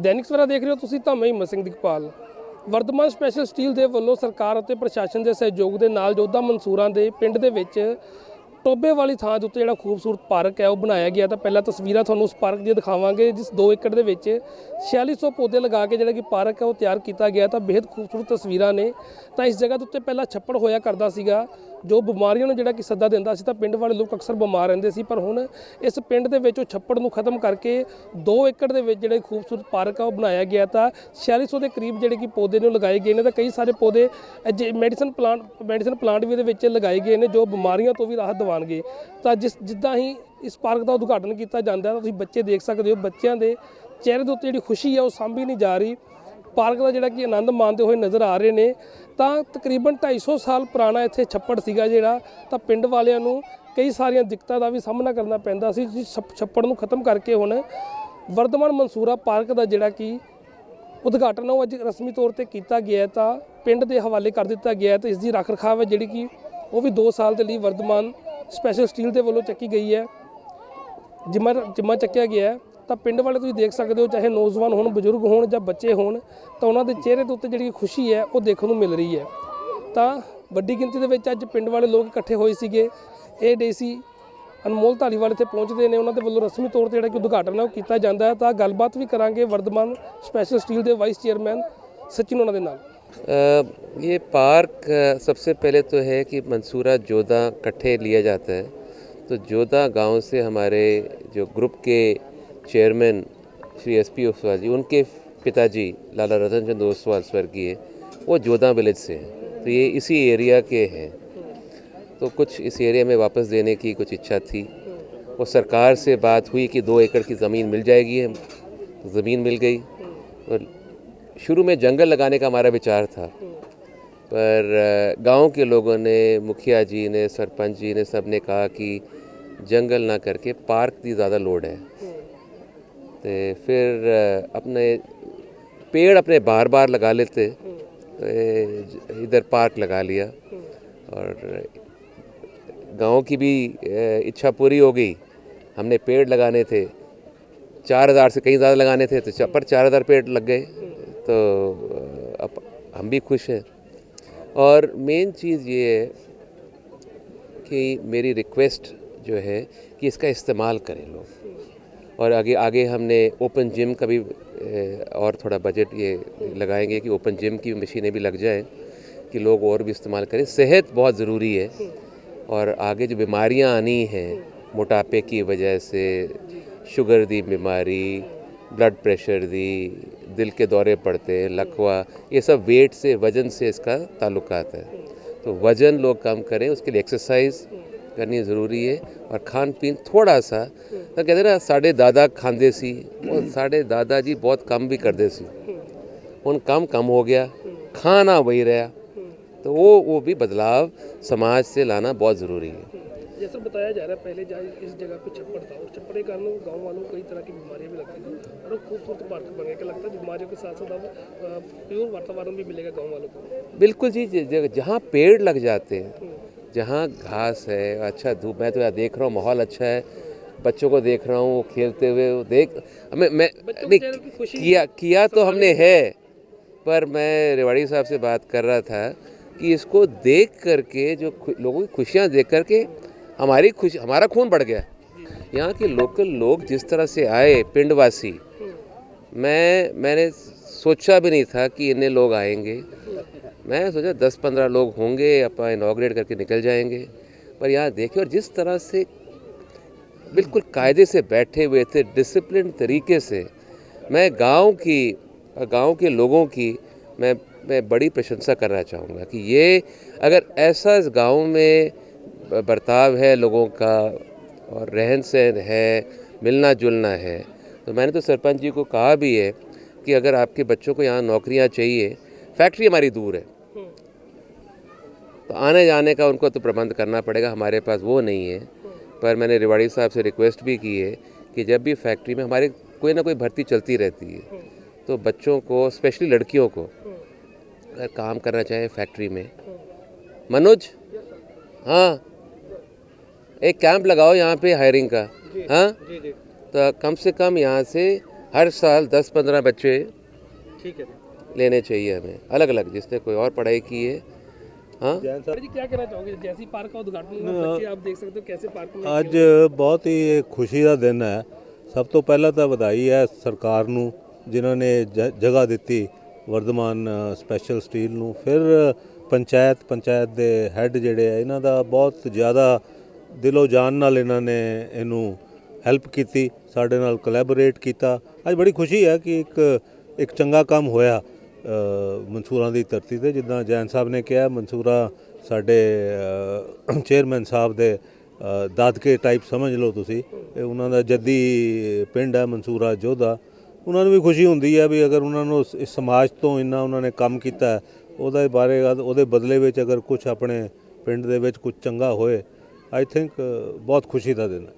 ਦੈਨਿਕ ਸਵੇਰਾ ਦੇਖ ਰਹੇ ਹੋ ਤੁਸੀਂ ਤਾਂ ਮੈਂ ਹਿੰਮਤ ਸਿੰਘ ਦੀਪਾਲ। ਵਰਤਮਾਨ ਸਪੈਸ਼ਲ ਸਟੀਲ ਦੇ ਵੱਲੋਂ ਸਰਕਾਰ ਅਤੇ ਪ੍ਰਸ਼ਾਸਨ ਦੇ ਸਹਿਯੋਗ ਦੇ ਨਾਲ ਜੋਧਾ ਮਨਸੂਰਾਂ ਦੇ ਪਿੰਡ ਦੇ ਵਿੱਚ ਟੋਬੇ ਵਾਲੀ ਥਾਂ ਦੇ ਉੱਤੇ ਜਿਹੜਾ ਖੂਬਸੂਰਤ ਪਾਰਕ ਹੈ, ਉਹ ਬਣਾਇਆ ਗਿਆ। ਤਾਂ ਪਹਿਲਾਂ ਤਸਵੀਰਾਂ ਤੁਹਾਨੂੰ ਉਸ ਪਾਰਕ ਦੀਆਂ ਦਿਖਾਵਾਂਗੇ, ਜਿਸ 2 ਏਕੜ ਦੇ ਵਿੱਚ 4600 ਪੌਦੇ ਲਗਾ ਕੇ ਜਿਹੜਾ ਕਿ ਪਾਰਕ ਹੈ, ਉਹ ਤਿਆਰ ਕੀਤਾ ਗਿਆ। ਤਾਂ ਬੇहद ਖੂਬਸੂਰਤ ਤਸਵੀਰਾਂ ਨੇ। ਤਾਂ ਇਸ ਜਗ੍ਹਾ ਦੇ ਉੱਤੇ ਪਹਿਲਾਂ ਛੱਪੜ ਹੋਇਆ ਕਰਦਾ ਸੀਗਾ, ਜੋ ਬਿਮਾਰੀਆਂ ਨੂੰ ਜਿਹੜਾ ਕਿ ਸੱਦਾ ਦਿੰਦਾ ਸੀ। ਤਾਂ ਪਿੰਡ ਵਾਲੇ ਲੋਕ ਅਕਸਰ ਬਿਮਾਰ ਰਹਿੰਦੇ ਸੀ, ਪਰ ਹੁਣ ਇਸ ਪਿੰਡ ਦੇ ਵਿੱਚ ਉਹ ਛੱਪੜ ਨੂੰ ਖਤਮ ਕਰਕੇ 2 ਏਕੜ ਦੇ ਵਿੱਚ ਜਿਹੜੇ ਖੂਬਸੂਰਤ ਪਾਰਕ ਆ ਉਹ ਬਣਾਇਆ ਗਿਆ। ਤਾਂ 4600 ਦੇ ਕਰੀਬ ਜਿਹੜੇ ਕਿ ਪੌਦੇ ਨੇ, ਉਹ ਲਗਾਏ ਗਏ ਨੇ। ਤਾਂ ਕਈ ਸਾਰੇ ਪੌਦੇ ਮੈਡੀਸਨ ਪਲਾਂਟ ਮੈਡੀਸਨ ਪਲਾਂਟ ਵੀ ਇਹਦੇ ਵਿੱਚ ਲਗਾਏ ਗਏ ਨੇ, ਜੋ ਬਿਮਾਰੀਆਂ ਤੋਂ ਵੀ ਰਾਹਤ ਦਵਾ ਦਿਵਾਉਣਗੇ ਤਾਂ ਜਿਸ ਜਿੱਦਾਂ ਹੀ ਇਸ ਪਾਰਕ ਦਾ ਉਦਘਾਟਨ ਕੀਤਾ ਜਾਂਦਾ ਹੈ, ਤਾਂ ਤੁਸੀਂ ਬੱਚੇ ਦੇਖ ਸਕਦੇ ਹੋ, ਬੱਚਿਆਂ ਦੇ ਚਿਹਰੇ ਦੇ ਉੱਤੇ ਜਿਹੜੀ ਖੁਸ਼ੀ ਹੈ, ਉਹ ਸਾਂਭੀ ਨਹੀਂ ਜਾ ਰਹੀ। ਪਾਰਕ ਦਾ ਜਿਹੜਾ ਕਿ ਆਨੰਦ ਮਾਣਦੇ ਹੋਏ ਨਜ਼ਰ ਆ ਰਹੇ ਨੇ। ਤਾਂ ਤਕਰੀਬਨ 250 ਸਾਲ ਪੁਰਾਣਾ ਇੱਥੇ ਛੱਪੜ ਸੀਗਾ ਜਿਹੜਾ, ਤਾਂ ਪਿੰਡ ਵਾਲਿਆਂ ਨੂੰ ਕਈ ਸਾਰੀਆਂ ਦਿੱਕਤਾਂ ਦਾ ਵੀ ਸਾਹਮਣਾ ਕਰਨਾ ਪੈਂਦਾ ਸੀ। ਜਿਸ ਛੱਪ- ਛੱਪੜ ਨੂੰ ਖਤਮ ਕਰਕੇ ਹੁਣ ਵਰਧਮਾਨ ਮਨਸੂਰਾ ਪਾਰਕ ਦਾ ਜਿਹੜਾ ਕਿ ਉਦਘਾਟਨ ਉਹ ਅੱਜ ਰਸਮੀ ਤੌਰ ਤੇ ਕੀਤਾ ਗਿਆ ਤਾਂ ਪਿੰਡ ਦੇ ਹਵਾਲੇ ਕਰ ਦਿੱਤਾ ਗਿਆ ਹੈ ਇਸ ਦੀ ਰੱਖ ਰਖਾਵ ਹੈ ਜਿਹੜੀ ਕਿ ਉਹ ਵੀ 2 ਸਾਲ ਦੇ ਲਈ ਵਰਧਮਾਨ ਸਪੈਸ਼ਲ ਸਟੀਲ ਦੇ ਵੱਲੋਂ ਚੱਕੀ ਗਈ ਹੈ। ਜਿੰਮਾ ਜਿੰਮਾ ਚੱਕਿਆ ਗਿਆ ਹੈ। ਤਾਂ ਪਿੰਡ ਵਾਲੇ ਤੁਸੀਂ ਦੇਖ ਸਕਦੇ ਹੋ, ਚਾਹੇ ਨੌਜਵਾਨ ਹੋਣ, ਬਜ਼ੁਰਗ ਹੋਣ ਜਾਂ ਬੱਚੇ ਹੋਣ, ਤਾਂ ਉਹਨਾਂ ਦੇ ਚਿਹਰੇ ਦੇ ਉੱਤੇ ਜਿਹੜੀ ਖੁਸ਼ੀ ਹੈ, ਉਹ ਦੇਖਣ ਨੂੰ ਮਿਲ ਰਹੀ ਹੈ। ਤਾਂ ਵੱਡੀ ਗਿਣਤੀ ਦੇ ਵਿੱਚ ਅੱਜ ਪਿੰਡ ਵਾਲੇ ਲੋਕ ਇਕੱਠੇ ਹੋਏ ਸੀਗੇ। ਇਹ ਡੇ ਸੀ, ਅਨਮੋਲ ਧਾਲੀਵਾਲ ਇੱਥੇ ਪਹੁੰਚਦੇ ਨੇ। ਉਹਨਾਂ ਦੇ ਵੱਲੋਂ ਰਸਮੀ ਤੌਰ ਤੇ ਜਿਹੜਾ ਕਿ ਉਦਘਾਟਨ ਹੈ, ਉਹ ਕੀਤਾ ਜਾਂਦਾ ਹੈ। ਤਾਂ ਗੱਲਬਾਤ ਵੀ ਕਰਾਂਗੇ ਵਰਧਮਾਨ ਸਪੈਸ਼ਲ ਸਟੀਲ ਦੇ ਵਾਈਸ ਚੇਅਰਮੈਨ ਸਚਿਨ ਉਹਨਾਂ ਦੇ ਨਾਲ। ये पार्क सबसे पहले तो है कि मंसूरा जोधा कट्ठे लिया जाता है। तो जोधा गाँव से हमारे जो ग्रुप के chairman Shri S P Oswal ji, उनके पिताजी लाला रतन चंद ओसवाल स्वर्गीय, वो जोधा विलेज से हैं। तो ये इसी एरिया के हैं। तो कुछ इस एरिया में वापस देने की कुछ इच्छा थी। वो सरकार से बात हुई कि दो एकड़ की ज़मीन मिल जाएगी ज़मीन मिल गई। और शुरू में जंगल लगाने का हमारा विचार था। पर गाँव के लोगों ने, मुखिया जी ने, सरपंच जी ने सबने कहा कि जंगल ना करके पार्क की ज़्यादा लोड है। तो फिर अपने पेड़ अपने बार बार लगा लेते। तो इधर पार्क लगा लिया। और गाँव की भी इच्छा पूरी हो गई। हमने पेड़ लगाने थे। चार हज़ार से कहीं ज़्यादा लगाने थे तो पर चार हज़ार पेड़ लग गए। तो अब हम भी खुश हैं। और मेन चीज़ ये है कि मेरी रिक्वेस्ट जो है कि इसका इस्तेमाल करें लोग। और आगे आगे हमने ओपन जिम का भी और थोड़ा बजट ये लगाएँगे कि ओपन जिम की मशीनें भी लग जाएँ, कि लोग और भी इस्तेमाल करें। सेहत बहुत ज़रूरी है। और आगे जो बीमारियाँ आनी हैं, मोटापे की वजह से, शुगर दी बीमारी ब्लड प्रेशर दी दिल के दौरे पड़ते हैं, लकवा, ये सब वेट से, वज़न से इसका ताल्लुक आता है। तो वज़न लोग कम करें, उसके लिए एक्सरसाइज करनी ज़रूरी है और खान पीन थोड़ा सा तो कहते ना, साढ़े दादा खाते सी, और साढ़े दादाजी बहुत कम भी करते सी। उन कम कम हो गया, खाना वही रहा तो वो वो भी बदलाव समाज से लाना बहुत ज़रूरी है। जैसा बताया जा रहा है पहले जहाँ इस जगह पे छप्पड़ था। और छप्पड़ के कारण गाँव वालों को कई तरह की बीमारियाँ भी लगती थी और खूबसूरत पार्क बन गया। लगता है बीमारियों के साथ साथ अब प्योर वातावरण भी मिलेगा गाँव वालों को? बिल्कुल जी जहाँ पेड़ लग जाते हैं जहाँ घास है अच्छा धूप मैं तो यहाँ देख रहा हूँ माहौल अच्छा है बच्चों को देख रहा हूँ खेलते हुए वो देख हमें मैं नहीं किया किया तो हमने है पर मैं रेवाड़ी साहब से बात कर रहा था कि इसको देख करके जो लोगों की खुशियाँ देख करके हमारी खुशी, हमारा खून बढ़ गया। यहाँ के लोकल लोग जिस तरह से आए, पिंडवासी, मैं, मैंने सोचा भी नहीं था कि इतने लोग आएँगे। मैं सोचा दस पंद्रह लोग होंगे, अपना इनाग्रेट करके निकल जाएँगे। पर यहाँ देखिए, और जिस तरह से बिल्कुल कायदे से बैठे हुए थे डिसिप्लिन तरीके से, मैं गाँव की, गाँव के लोगों की मैं मैं बड़ी प्रशंसा करना चाहूँगा कि ये अगर ऐसा इस गाँव में बर्ताव है लोगों का और रहन सहन है, मिलना जुलना है। तो मैंने तो सरपंच जी को कहा भी है कि अगर आपके बच्चों को यहाँ नौकरियाँ चाहिए, फैक्ट्री हमारी दूर है। तो आने जाने का उनको तो प्रबंध करना पड़ेगा, हमारे पास वो नहीं है। पर मैंने रिवाड़ी साहब से रिक्वेस्ट भी की है कि जब भी फैक्ट्री में हमारे कोई ना कोई भर्ती चलती रहती है तो बच्चों को, स्पेशली लड़कियों को, अगर काम करना चाहे फैक्ट्री में। मनोज? हाँ। एक कैंप लगाओ यहाँ पे हायरिंग का हाँ जी जी तो कम से कम यहाँ से हर साल 10-15 बच्चे ਠੀਕ ਹੈ लेने चाहिए हमें अलग अलग जिसने कोई और पढ़ाई की है हाँ सर जी क्या कहना चाहोगे जैसी पार्क का उद्घाटन हुआ बच्चे आप देख सकते हो कैसे पार्क में ਅੱਜ ਬਹੁਤ ਹੀ ਇਹ ਖੁਸ਼ੀ ਦਾ ਦਿਨ ਹੈ ਸਭ ਤੋਂ ਪਹਿਲਾਂ ਤਾਂ ਵਧਾਈ ਹੈ ਸਰਕਾਰ ਨੂੰ ਜਿਨ੍ਹਾਂ ਨੇ ਜ- ਜਗ੍ਹਾ ਦਿੱਤੀ ਵਰਧਮਾਨ ਅ, ਸਪੈਸ਼ਲ ਸਟੀਲ ਨੂੰ ਫਿਰ ਪੰਚਾਇਤ ਪੰਚਾਇਤ ਦੇ ਹੈੱਡ ਜਿਹੜੇ ਆ ਇਹਨਾਂ ਦਾ ਬਹੁਤ ਜ਼ਿਆਦਾ ਦਿਲੋਂ ਜਾਨ ਨਾਲ ਇਹਨਾਂ ਨੇ ਇਹਨੂੰ ਹੈਲਪ ਕੀਤੀ, ਸਾਡੇ ਨਾਲ ਕੋਲੈਬੋਰੇਟ ਕੀਤਾ। ਅੱਜ ਬੜੀ ਖੁਸ਼ੀ ਹੈ ਕਿ ਇੱਕ ਇੱਕ ਚੰਗਾ ਕੰਮ ਹੋਇਆ ਮਨਸੂਰਾਂ ਦੀ ਧਰਤੀ ਤੇ, ਜਿੱਦਾਂ ਜੈਨ ਸਾਹਿਬ ਨੇ ਕਿਹਾ, ਮਨਸੂਰਾ ਸਾਡੇ ਚੇਅਰਮੈਨ ਸਾਹਿਬ ਦੇ ਦਾਦਕੇ ਟਾਈਪ ਸਮਝ ਲਓ ਤੁਸੀਂ। ਇਹ ਉਹਨਾਂ ਦਾ ਜੱਦੀ ਪਿੰਡ ਹੈ, ਮਨਸੂਰਾ ਜੋਧਾ। ਉਹਨਾਂ ਨੂੰ ਵੀ ਖੁਸ਼ੀ ਹੁੰਦੀ ਹੈ ਵੀ ਅਗਰ ਉਹਨਾਂ ਨੂੰ ਇਸ- ਸਮਾਜ ਤੋਂ ਇੰਨਾ ਉਹਨਾਂ ਨੇ ਕੰਮ ਕੀਤਾ, ਉਹਦੇ ਬਾਰੇ ਉਹਦੇ ਬਦਲੇ ਵਿੱਚ ਅਗਰ ਕੁਝ ਆਪਣੇ ਪਿੰਡ ਦੇ ਵਿੱਚ ਕੁਝ ਚੰਗਾ ਹੋਏ ਆਈ ਥਿੰਕ ਬਹੁਤ ਖੁਸ਼ੀ ਦਾ ਦਿਨ ਹੈ।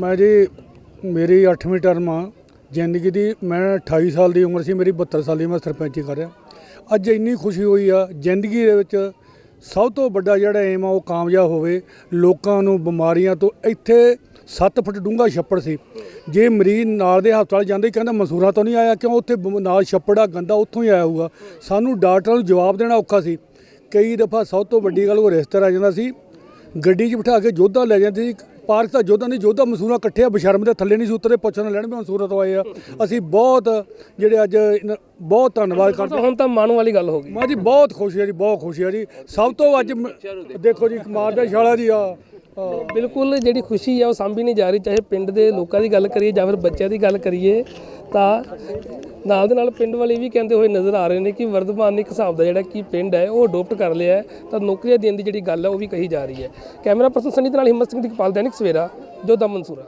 ਮੈਂ ਜੀ, ਮੇਰੀ 8ਵੀਂ ਟਰਮ ਆ। ਜ਼ਿੰਦਗੀ ਦੀ ਮੈਂ 28 ਸਾਲ ਦੀ ਉਮਰ ਸੀ, ਮੇਰੀ 72 ਸਾਲ ਦੀ ਮੈਂ ਸਰਪੰਚੀ ਕਰ ਰਿਹਾ। ਅੱਜ ਇੰਨੀ ਖੁਸ਼ੀ ਹੋਈ ਆ, ਜ਼ਿੰਦਗੀ ਦੇ ਵਿੱਚ ਸਭ ਤੋਂ ਵੱਡਾ ਜਿਹੜਾ ਏਮ ਆ, ਉਹ ਕਾਮਯਾਬ ਹੋਵੇ, ਲੋਕਾਂ ਨੂੰ ਬਿਮਾਰੀਆਂ ਤੋਂ ਇੱਥੇ 7 ਫੁੱਟ ਡੂੰਘਾ ਛੱਪੜ ਸੀ। ਜੇ ਮਰੀਜ਼ ਨਾਲ ਦੇ ਹਸਪਤਾਲ ਜਾਂਦੇ, ਕਹਿੰਦਾ ਮਸੂਰਾ ਤੋਂ ਨਹੀਂ ਆਇਆ, ਕਿਉਂ? ਉੱਥੇ ਨਾਲ ਛੱਪੜ ਆ, ਗੰਦਾ ਉੱਥੋਂ ਹੀ ਆਇਆ ਹੋਊਗਾ। ਸਾਨੂੰ ਡਾਕਟਰਾਂ ਨੂੰ ਜਵਾਬ ਦੇਣਾ ਔਖਾ ਸੀ। ਕਈ ਦਫਾ ਸਭ ਤੋਂ ਵੱਡੀ ਗੱਲ ਉਹ ਰਿਸ਼ਤੇਦਾਰ ਆ ਜਾਂਦਾ ਸੀ। ਗੱਡੀ 'ਚ ਬਿਠਾ ਕੇ ਜੋਧਾ ਲੈ ਜਾਂਦੇ ਸੀ। ਪਾਰਕ ਤਾਂ ਜੋਧਾ ਨਹੀਂ ਜੋਧਾ ਮਸੂਰਾ ਇਕੱਠੇ ਆ ਬਸ਼ਰਮ ਦੇ ਥੱਲੇ ਨਹੀਂ ਸੀ ਉਤਰੇ ਪੁੱਛਣ ਲੈਣ ਵੀ ਮਸੂਰਾ ਤੋਂ ਆਏ ਆ। ਅਸੀਂ ਬਹੁਤ ਜਿਹੜੇ ਅੱਜ ਬਹੁਤ ਧੰਨਵਾਦ ਕਰਦੇ ਹੁਣ ਤਾਂ ਮਾਣ ਵਾਲੀ ਗੱਲ ਹੋ ਗਈ। ਮਾਂ ਜੀ ਬਹੁਤ ਖੁਸ਼ੀ ਹੈ ਜੀ ਬਹੁਤ ਖੁਸ਼ੀ ਹੈ ਜੀ। ਸਭ ਤੋਂ ਅੱਜ ਮ- ਦੇਖੋ ਜੀ ਕਮਾਲ ਦਾ ਸ਼ਾਲਾ ਜੀ ਆ ਆ। ਬਿਲਕੁਲ ਜਿਹੜੀ ਖੁਸ਼ੀ ਹੈ ਉਹ ਸਾਂਭੀ ਨਹੀਂ ਜਾ ਰਹੀ, ਚਾਹੇ ਪਿੰਡ ਦੇ ਲੋਕਾਂ ਦੀ ਗੱਲ ਕਰੀਏ ਜਾਂ ਫਿਰ ਬੱਚਿਆਂ ਦੀ ਗੱਲ ਕਰੀਏ, ਤਾਂ ਨਾਲ ਦੇ ਨਾਲ ਪਿੰਡ ਵਾਲੇ ਵੀ ਕਹਿੰਦੇ ਹੋਏ ਨਜ਼ਰ ਆ ਰਹੇ ਨੇ ਕਿ ਵਰਧਮਾਨ ਇੱਕ ਹਿਸਾਬ ਦਾ ਜਿਹੜਾ ਕਿ ਪਿੰਡ ਹੈ, ਉਹ ਅਡੋਪਟ ਕਰ ਲਿਆ ਤਾਂ ਨੌਕਰੀਆਂ ਦੇਣ ਦੀ ਜਿਹੜੀ ਗੱਲ ਹੈ, ਉਹ ਵੀ ਕਹੀ ਜਾ ਰਹੀ ਹੈ। ਕੈਮਰਾ ਪਰਸਨ ਸਨੀ ਦੇ ਨਾਲ ਹਿੰਮਤ ਸਿੰਘ ਦੀ ਕਪਾਲ ਦੈਨਿਕ ਸਵੇਰਾ, ਜੋਧਾ ਮਨਸੂਰਾ।